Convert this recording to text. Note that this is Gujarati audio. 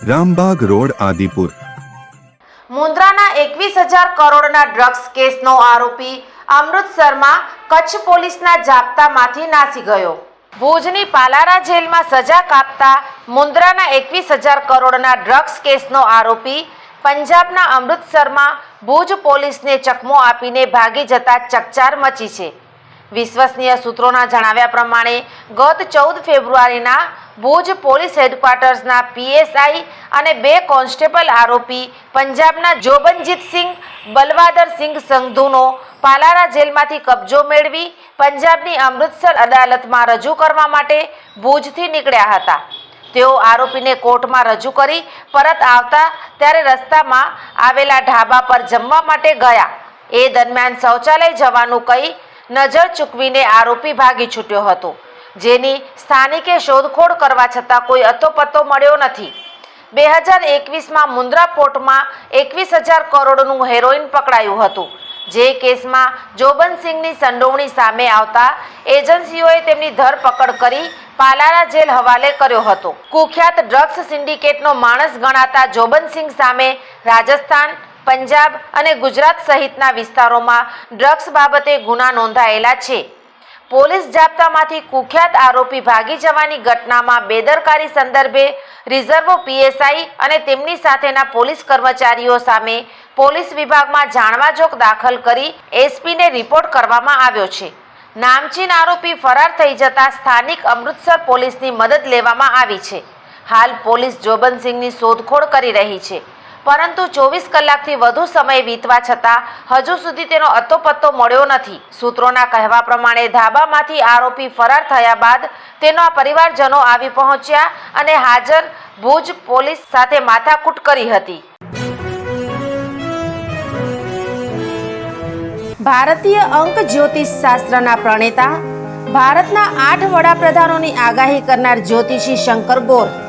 Rambag road, Adipur. મુન્દ્રાના એકવીસ હજાર કરોડના ડ્રગ્સ કેસનો આરોપી અમૃતસરમાં કચ્છ પોલીસના જાપ્તામાંથી નાસી ગયો. ભુજની પાલારા જેલમાં સજા કાપતા મુન્દ્રાના એકવીસ હજાર કરોડના ડ્રગ્સ કેસનો આરોપી પંજાબના અમૃતસરમાં ભુજ પોલીસને ચકમો આપીને ભાગી જતા ચકચાર મચી છે. વિશ્વસનીય સૂત્રોના જણાવ્યા પ્રમાણે, ગત ચૌદ ફેબ્રુઆરીના ભુજ પોલીસ હેડક્વાર્ટર્સના પીએસઆઈ અને બે કોન્સ્ટેબલ આરોપી પંજાબના જોબનજીતસિંહ બલવાદરસિંહ સંધુનો પાલારા જેલમાંથી કબજો મેળવી પંજાબની અમૃતસર અદાલતમાં રજૂ કરવા માટે ભુજથી નીકળ્યા હતા. તેઓ આરોપીને કોર્ટમાં રજૂ કરી પરત આવતા ત્યારે રસ્તામાં આવેલા ઢાબા પર જમવા માટે ગયા. એ દરમિયાન શૌચાલય જવાનું કહી નજર ચૂકવીને આરોપી ભાગી છૂટ્યો હતો, જેની સ્થાનિકે શોધખોળ કરવા છતાં કોઈ અતોપત્તો મળ્યો નથી. બે હજાર એકવીસમાં મુન્દ્રા પોર્ટમાં એકવીસ હજાર કરોડનું હેરોઇન પકડાયું હતું, જે કેસમાં જોબનસિંહની સંડોવણી સામે આવતા એજન્સીઓએ તેમની ધરપકડ કરી પાલારા જેલ હવાલે કર્યો હતો. કુખ્યાત ડ્રગ્સ સિન્ડિકેટનો માણસ ગણાતા જોબનસિંહ સામે રાજસ્થાન પંજાબ અને ગુજરાત સહિતના વિસ્તારોમાં ડ્રગ્સ બાબતે ગુના નોંધાયેલા છે. પોલીસ જાપ્તામાંથી કુખ્યાત આરોપી ભાગી જવાની ઘટનામાં બેદરકારી સંદર્ભે રિઝર્વ પીએસઆઈ અને તેમની સાથેના પોલીસ કર્મચારીઓ સામે પોલીસ વિભાગમાં જાણવાજોગ દાખલ કરી એસપીને રિપોર્ટ કરવામાં આવ્યો છે. નામચીન આરોપી ફરાર થઈ જતા સ્થાનિક અમૃતસર પોલીસની મદદ લેવામાં આવી છે. હાલ પોલીસ જોબનસિંહની શોધખોળ કરી રહી છે. પરંતુ ચોવીસ કલાકથી વધુ સમય વીતવા છતાં હજુ સુધી તેનો અતોપત્તો મળ્યો નથી. સૂત્રોના કહેવા પ્રમાણે ધાબામાંથી આરોપી ફરાર થયા બાદ તેના પરિવારજનો આવી પહોંચ્યા અને હાજર ભુજ પોલીસ સાથે માથાકૂટ કરી હતી. ભારતીય અંક જ્યોતિષ શાસ્ત્રના પ્રણેતા, ભારતના આઠ વડાપ્રધાનોની આગાહી કરનાર જ્યોતિષી શંકર ગોર